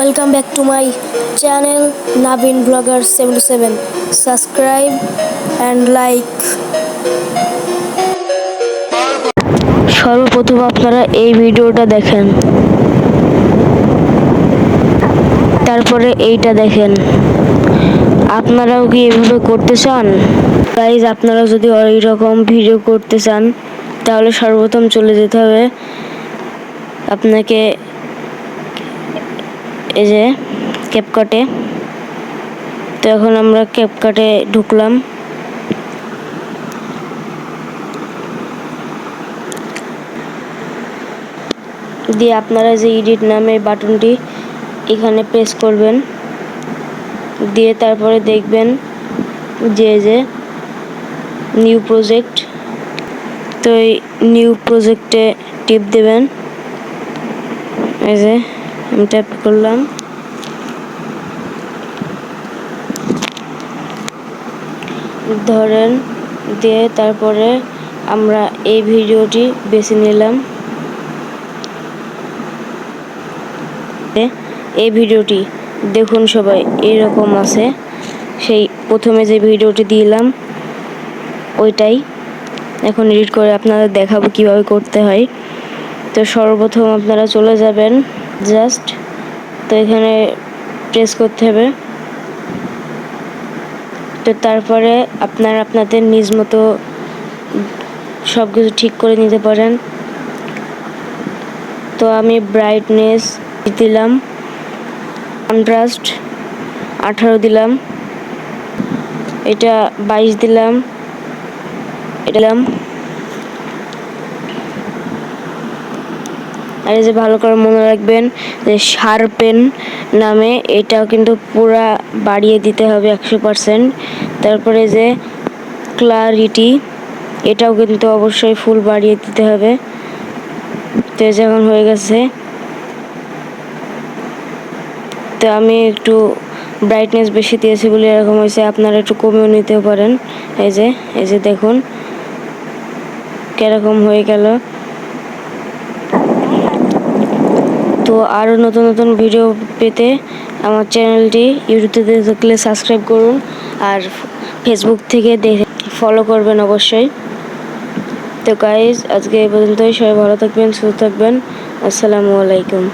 Welcome to my channel Nabin Navin Vlogger 77. Subscribe and like. সর্বপ্রথম আপনারা এই ভিডিওটা দেখেন তারপরে এইটা দেখেন আপনারাও কি এভাবে করতে চান গাইজ আপনারা যদি ওই রকম ভিডিও করতে চান, তাহলে সর্বপ্রথম চলে যেতে হবে আপনাকে এই যে ক্যাপকাটে তো এখন আমরা ক্যাপকাটে ঢুকলাম। দিয়ে আপনারা যে এডিট নামে বাটনটি এখানে প্রেস করবেন। দিয়ে তারপরে দেখবেন যে যে নিউ প্রজেক্ট তো এই নিউ প্রজেক্টে টিপ দেবেন। এই যে আমি ট্যাপ করলাম। ধরেন দিয়ে তারপরে আমরা এই ভিডিওটি বেছে নিলাম। এই ভিডিওটি দেখুন সবাই, এরকম আছে। সেই প্রথমে যে ভিডিওটি দিলাম, ওইটাই। এখন এডিট করে আপনাদের দেখাবো কীভাবে করতে হয়। তো সর্বপ্রথম আপনারা চলে যাবেন। জাস্ট তো এখানে প্রেস করতে হবে। তো তারপরে আপনারা আপনাদের নিজ মতো সব কিছু ঠিক করে নিতে পারেন। তো আমি ব্রাইটনেস দিলাম কন্ট্রাস্ট আঠারো দিলাম, এটা বাইশ দিলাম, এটা দিলাম। আর এই যে ভালো করে মনে রাখবেন যে শার্পেন নামে এটাও কিন্তু পুরা বাড়িয়ে দিতে হবে একশো পারসেন্ট তারপরে যে ক্লারিটি, এটাও কিন্তু অবশ্যই ফুল বাড়িয়ে দিতে হবে। তো এই যখন হয়ে গেছে। তো আমি একটু ব্রাইটনেস বেশি দিয়েছি বলে এরকম হয়েছে, আপনারা একটু কমেও নিতেও পারেন। এই যে এই যে দেখুন, কীরকম হয়ে গেল। তো আরও নতুন নতুন ভিডিও পেতে আমার চ্যানেলটি ইউটিউবে দেখলে সাবস্ক্রাইব করুন আর ফেসবুক থেকে দেখে ফলো করবেন অবশ্যই। তো গাইজ আজকে এই পর্যন্তই। সবাই ভালো থাকবেন, সুস্থ থাকবেন। আসসালামু আলাইকুম।